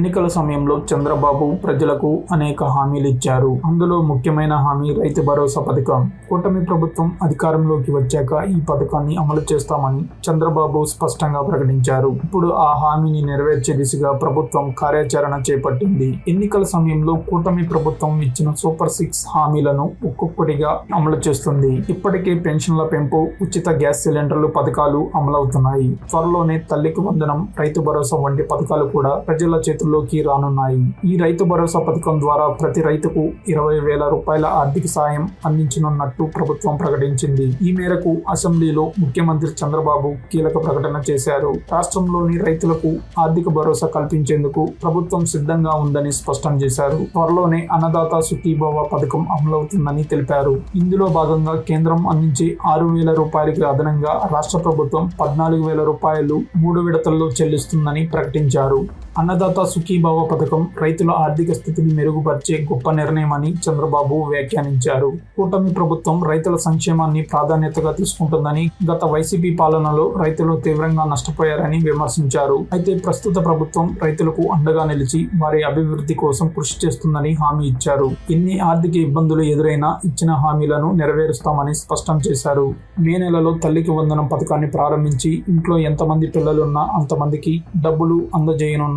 ఎన్నికల సమయంలో చంద్రబాబు ప్రజలకు అనేక హామీలు ఇచ్చారు. అందులో ముఖ్యమైన హామీ రైతు భరోసా పథకం. కూటమి ప్రభుత్వం అధికారంలోకి వచ్చాక ఈ పథకాన్ని అమలు చేస్తామని చంద్రబాబు స్పష్టంగా ప్రకటించారు. ఇప్పుడు ఆ హామీని నెరవేర్చే దిశగా ప్రభుత్వం కార్యాచరణ చేపట్టింది. ఎన్నికల సమయంలో కూటమి ప్రభుత్వం ఇచ్చిన సూపర్ సిక్స్ హామీలను ఒక్కొక్కటిగా అమలు చేస్తుంది. ఇప్పటికే పెన్షన్ల పెంపు ఉచిత గ్యాస్ సిలిండర్లు పథకాలు అమలవుతున్నాయి. త్వరలోనే తల్లికి వందనం రైతు భరోసా వంటి పథకాలు కూడా ప్రజల చేతులు చేతుల్లోకి రానున్నాయి. ఈ రైతు భరోసా పథకం ద్వారా ప్రతి రైతుకు ఇరవై వేల రూపాయల ఆర్థిక సాయం అందించనున్నట్టు ప్రభుత్వం ప్రకటించింది. ఈ మేరకు అసెంబ్లీలో ముఖ్యమంత్రి చంద్రబాబు కీలక ప్రకటన చేశారు. రాష్ట్రంలోని రైతులకు ఆర్థిక భరోసా కల్పించేందుకు ప్రభుత్వం సిద్ధంగా ఉందని స్పష్టం చేశారు. త్వరలోనే అన్నదాత సుఖీభవ పథకం అమలవుతుందని తెలిపారు. ఇందులో భాగంగా కేంద్రం అందించే ఆరు వేల రూపాయలకి అదనంగా రాష్ట్ర ప్రభుత్వం పద్నాలుగు వేల రూపాయలు మూడు విడతల్లో చెల్లిస్తుందని ప్రకటించారు. అన్నదాత సుఖీభావ పథకం రైతుల ఆర్థిక స్థితిని మెరుగుపరిచే గొప్ప నిర్ణయమని చంద్రబాబు వ్యాఖ్యానించారు. కూటమి ప్రభుత్వం రైతుల సంక్షేమాన్ని ప్రాధాన్యతగా తీసుకుంటుందని గత వైసీపీ పాలనలో రైతులు తీవ్రంగా నష్టపోయారని విమర్శించారు. అయితే ప్రస్తుత ప్రభుత్వం రైతులకు అండగా నిలిచి వారి అభివృద్ధి కోసం కృషి చేస్తుందని హామీ ఇచ్చారు. ఎన్ని ఆర్థిక ఇబ్బందులు ఎదురైనా ఇచ్చిన హామీలను నెరవేరుస్తామని స్పష్టం చేశారు. మే నెలలో తల్లికి వందనం పథకాన్ని ప్రారంభించి ఇంట్లో ఎంతమంది పిల్లలున్నా అంతమందికి డబ్బులు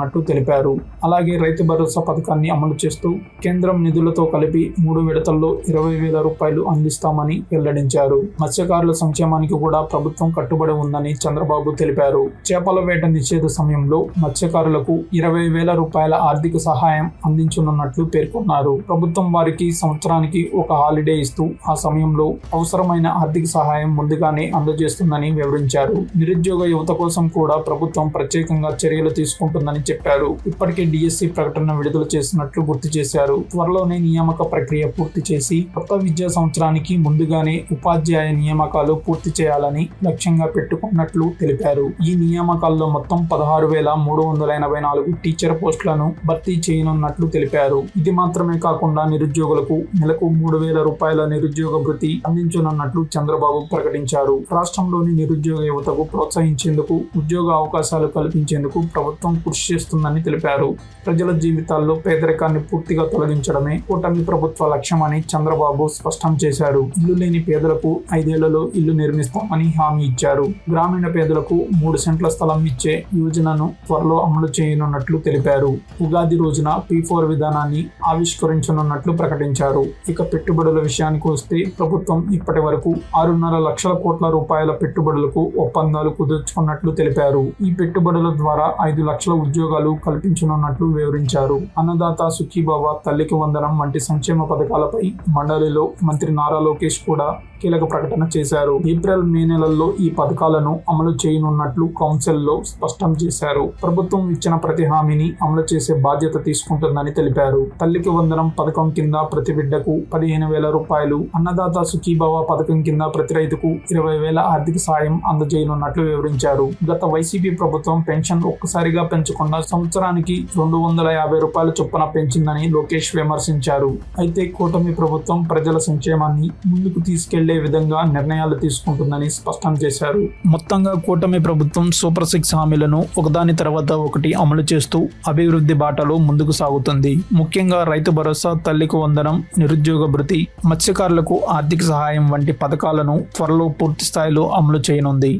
అందజేయనున్నట్టు తెలిపారు. అలాగే రైతు భరోసా పథకాన్ని అమలు చేస్తూ కేంద్రం నిధులతో కలిపి మూడు విడతల్లో ఇరవై వేల రూపాయలు అందిస్తామని వెల్లడించారు. మత్స్యకారుల సంక్షేమానికి కూడా ప్రభుత్వం కట్టుబడి ఉందని చంద్రబాబు తెలిపారు. చేపల వేట నిషేధ సమయంలో మత్స్యకారులకు ఇరవై వేల రూపాయల ఆర్థిక సహాయం అందించనున్నట్లు పేర్కొన్నారు. ప్రభుత్వం వారికి సంవత్సరానికి ఒక హాలిడే ఇస్తూ ఆ సమయంలో అవసరమైన ఆర్థిక సహాయం ముందుగానే అందజేస్తుందని వివరించారు. నిరుద్యోగ యువత కోసం కూడా ప్రభుత్వం ప్రత్యేకంగా చర్యలు తీసుకుంటుందని చెప్పారు. ఇప్పటికే డిఎస్సి ప్రకటన విడుదల చేసినట్లు గుర్తు చేశారు. త్వరలోనే నియామక ప్రక్రియ పూర్తి చేసి కొత్త విద్యా సంవత్సరానికి ముందుగానే ఉపాధ్యాయ నియామకాలు పూర్తి చేయాలని లక్ష్యంగా పెట్టుకున్నట్లు తెలిపారు. ఈ నియామకాల్లో మొత్తం పదహారు వేల మూడు వందల ఎనభై నాలుగు టీచర్ పోస్టులను భర్తీ చేయనున్నట్లు తెలిపారు. ఇది మాత్రమే కాకుండా నిరుద్యోగులకు నెలకు మూడు వేల రూపాయల నిరుద్యోగ భృతి అందించనున్నట్లు చంద్రబాబు ప్రకటించారు. రాష్ట్రంలోని నిరుద్యోగ యువతకు ప్రోత్సహించేందుకు ఉద్యోగ అవకాశాలు కల్పించేందుకు ప్రభుత్వం కృషి చేస్తుందని తెలిపారు. ప్రజల జీవితాల్లో పేదరికాన్ని పూర్తిగా తొలగించడమే కూటమి ప్రభుత్వ లక్ష్యమని చంద్రబాబు స్పష్టం చేశారు. ఇల్లు లేని పేదలకు ఐదేళ్ళలో ఇల్లు నిర్మిస్తామని హామీ ఇచ్చారు. గ్రామీణ పేదలకు మూడు సెంట్ల స్థలం ఇచ్చే యోజనను త్వరలో అమలు చేయనున్నట్లు తెలిపారు. ఉగాది రోజున పి ఫోర్ విధానాన్ని ఆవిష్కరించనున్నట్లు ప్రకటించారు. ఇక పెట్టుబడుల విషయానికి వస్తే ప్రభుత్వం ఇప్పటి వరకు ఆరున్నర లక్షల కోట్ల రూపాయల పెట్టుబడులకు ఒప్పందాలు కుదుర్చుకున్నట్లు తెలిపారు. ఈ పెట్టుబడుల ద్వారా ఐదు లక్షల ఉద్యోగ ఉద్యోగాలు కల్పించనున్నట్లు వివరించారు. అన్నదాత సుఖీబాబా తల్లికి వందనం వంటి సంక్షేమ పథకాలపై మండలిలో మంత్రి నారా లోకేష్ కూడా కీలక ప్రకటన చేశారు. ఏప్రిల్ మే నెలల్లో ఈ పథకాలను అమలు చేయనున్నట్లు కౌన్సిల్లో స్పష్టం చేశారు. ప్రభుత్వం ఇచ్చిన ప్రతి హామీని అమలు చేసే బాధ్యత తీసుకుంటుందని తెలిపారు. తల్లికి వందనం పథకం కింద ప్రతి బిడ్డకు పదిహేను వేల రూపాయలు అన్నదాత సుఖీభావ పథకం కింద ప్రతి రైతుకు ఇరవై వేల ఆర్థిక సాయం అందజేయనున్నట్లు వివరించారు. గత వైసీపీ ప్రభుత్వం పెన్షన్ ఒక్కసారిగా పెంచకుండా సంవత్సరానికి రెండు వందల యాభై రూపాయల చొప్పున పెంచిందని లోకేష్ విమర్శించారు. అయితే కూటమి ప్రభుత్వం ప్రజల సంక్షేమాన్ని ముందుకు తీసుకెళ్ళే విధంగా నిర్ణయాలు తీసుకుంటుందని స్పష్టం చేశారు. మొత్తంగా కూటమి ప్రభుత్వం సూపర్ సిక్స్ హామీలను ఒకదాని తర్వాత ఒకటి అమలు చేస్తూ అభివృద్ధి బాటలో ముందుకు సాగుతుంది. ముఖ్యంగా రైతు భరోసా తల్లికి వందనం నిరుద్యోగ భృతి మత్స్యకారులకు ఆర్థిక సహాయం వంటి పథకాలను త్వరలో పూర్తి స్థాయిలో అమలు చేయనుంది.